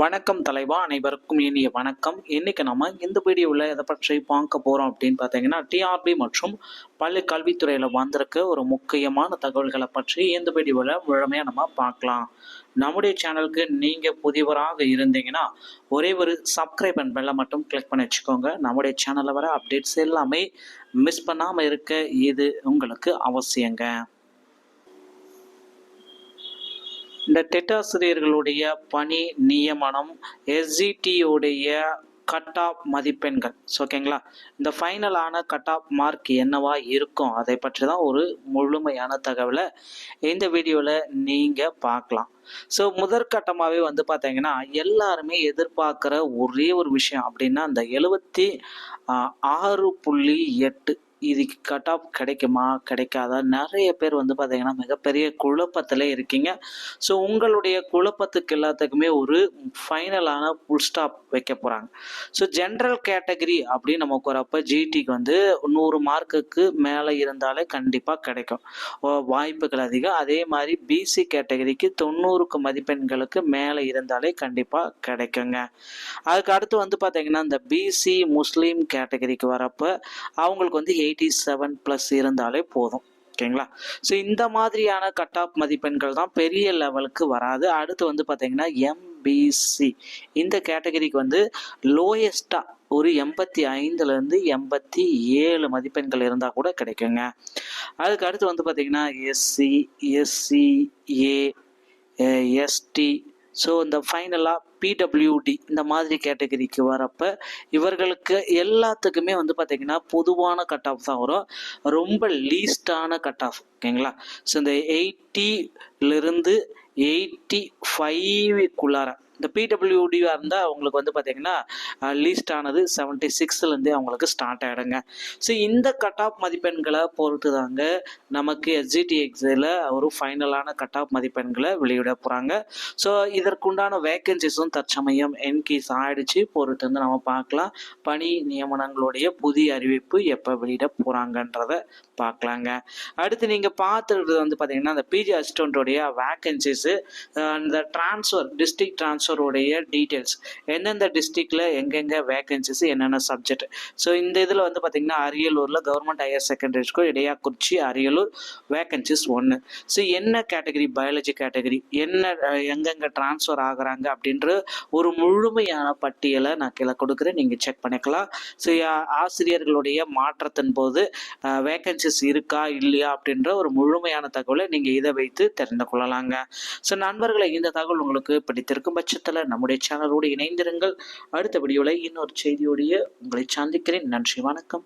வணக்கம் தலைவா அனைவருக்கும் இனிய வணக்கம். இன்னைக்கு நம்ம இந்த வீடியோவில் எதை பற்றி பார்க்க போகிறோம் அப்படின்னு பார்த்தீங்கன்னா டிஆர்பி மற்றும் பள்ளி கல்வித்துறையில் வந்திருக்க ஒரு முக்கியமான தகவல்களை பற்றி இந்த வீடியோவில் முழுமையாக நம்ம பார்க்கலாம். நம்முடைய சேனலுக்கு நீங்கள் புதியவராக இருந்தீங்கன்னா ஒரே ஒரு சப்ஸ்கிரைப் அண்ட் பெல்லை மட்டும் கிளிக் பண்ணி வச்சுக்கோங்க. நம்முடைய சேனலில் வர அப்டேட்ஸ் எல்லாமே மிஸ் பண்ணாமல் இருக்க இது உங்களுக்கு அவசியங்க. இந்த டெட்டாசிரியர்களுடைய பணி நியமனம் எஸ்ஜிடியுடைய கட் ஆஃப் மதிப்பெண்கள். ஓகேங்களா இந்த ஃபைனலான கட் ஆஃப் மார்க் என்னவா இருக்கும்? அதை பற்றி தான் ஒரு முழுமையான தகவலை இந்த வீடியோவில் நீங்கள் பார்க்கலாம். ஸோ முதற்கட்டமாகவே வந்து பார்த்தீங்கன்னா எல்லாருமே எதிர்பார்க்குற ஒரே ஒரு விஷயம் அப்படின்னா அந்த எழுபத்தி ஆறு புள்ளி எட்டு இதுக்கு கட் ஆஃப் கிடைக்குமா கிடைக்காதா? நிறைய பேர் வந்து பார்த்தீங்கன்னா மிகப்பெரிய குழப்பத்தில் இருக்கீங்க. ஸோ உங்களுடைய குழப்பத்துக்கு எல்லாத்துக்குமே ஒரு ஃபைனலான ஃபுல் ஸ்டாப் வைக்க போகிறாங்க ஸோ ஜென்ரல் கேட்டகரி அப்படின்னு நமக்கு வரப்போ ஜிடிக்கு வந்து நூறு மார்க்குக்கு மேலே இருந்தாலே கண்டிப்பாக கிடைக்கும். வாய்ப்புகள் அதிகம். அதே மாதிரி பிசி கேட்டகரிக்கு தொண்ணூறுக்கு மதிப்பெண்களுக்கு மேலே இருந்தாலே கண்டிப்பாக கிடைக்குங்க. அதுக்கு அடுத்து வந்து பார்த்தீங்கன்னா இந்த பிசி முஸ்லீம் கேட்டகரிக்கு வரப்போ அவங்களுக்கு வந்து எயிட்டி செவன் ப்ளஸ் இருந்தாலே போதும். ஓகேங்களா? ஸோ இந்த மாதிரியான கட் ஆஃப் மதிப்பெண்கள் தான் பெரிய லெவலுக்கு வராது. அடுத்து வந்து பார்த்தீங்கன்னா எம்பிசி இந்த கேட்டகரிக்கு வந்து லோயஸ்ட்டாக ஒரு எண்பத்தி ஐந்துலேருந்து எண்பத்தி ஏழு மதிப்பெண்கள் இருந்தால் கூட கிடைக்குங்க. அதுக்கு அடுத்து வந்து பார்த்தீங்கன்னா SC SC A ST so இந்த ஃபைனலாக பிடபிள்யூடி இந்த மாதிரி கேட்டகரிக்கு வரப்போ இவர்களுக்கு எல்லாத்துக்குமே வந்து பார்த்திங்கன்னா பொதுவான கட் ஆஃப் தான் வரும். ரொம்ப லீஸ்டான கட் ஆஃப் ஓகேங்களா ஸோ இந்த எயிட்டிலிருந்து எயிட்டி ஃபைவுக்குள்ளார இந்த பிடபிள்யூடியாக இருந்தால் அவங்களுக்கு வந்து பார்த்திங்கன்னா லீஸ்ட் ஆனது செவன்ட்டி சிக்ஸ்லேருந்தே அவங்களுக்கு ஸ்டார்ட் ஆகிடுங்க ஸோ இந்த கட் ஆஃப் மதிப்பெண்களை பொறுத்து தாங்க நமக்கு எஸ்ஜிடி எக்ஸில் ஒரு ஃபைனலான கட் ஆஃப் மதிப்பெண்களை வெளியிட போகிறாங்க ஸோ இதற்குண்டான வேக்கன்சிஸும் தற்சமயம் என்கேஸ் ஆயிடுச்சு. பொறுத்து வந்து நம்ம பார்க்கலாம். பணி நியமனங்களுடைய புதிய அறிவிப்பு எப்போ வெளியிட போகிறாங்கன்றத பார்க்கலாங்க. அடுத்து நீங்கள் பார்த்துருக்கிறது வந்து பார்த்தீங்கன்னா அந்த பிஜி அசிஸ்டண்ட்டோடைய வேக்கன்சிஸு அந்த ட்ரான்ஸ்ஃபர் டிஸ்ட்ரிக்ட் ப்ரொஃபஸருடைய டீட்டெயில்ஸ் எந்தெந்த டிஸ்ட்ரிக்டில் எங்கெங்கே வேக்கன்சிஸ் என்னென்ன சப்ஜெக்ட் ஸோ இந்த இதில் வந்து பார்த்திங்கன்னா அரியலூரில் government higher secondary school Idaiyakurichi Ariyalur vacancies ஒன்று ஸோ என்ன கேட்டகரி பயாலஜி கேட்டகரி என்ன எங்கெங்கே ட்ரான்ஸ்ஃபர் ஆகுறாங்க அப்படின்ற ஒரு முழுமையான பட்டியலை நான் கீழே கொடுக்குறேன். நீங்கள் செக் பண்ணிக்கலாம். ஸோ ஆசிரியர்களுடைய மாற்றத்தின் போது வேக்கன்சிஸ் இருக்கா இல்லையா அப்படின்ற ஒரு முழுமையான தகவலை நீங்கள் இதை வைத்து தெரிந்து கொள்ளலாங்க. ஸோ நண்பர்களை இந்த தகவல் உங்களுக்கு பிடித்திருக்கும் பட்சத்தில் நம்முடைய சேனலோடு இணைந்திருங்கள். அடுத்த வீடியோவில் இன்னொரு செய்தியோடைய உங்களை சந்திக்கிறேன். நன்றி வணக்கம்.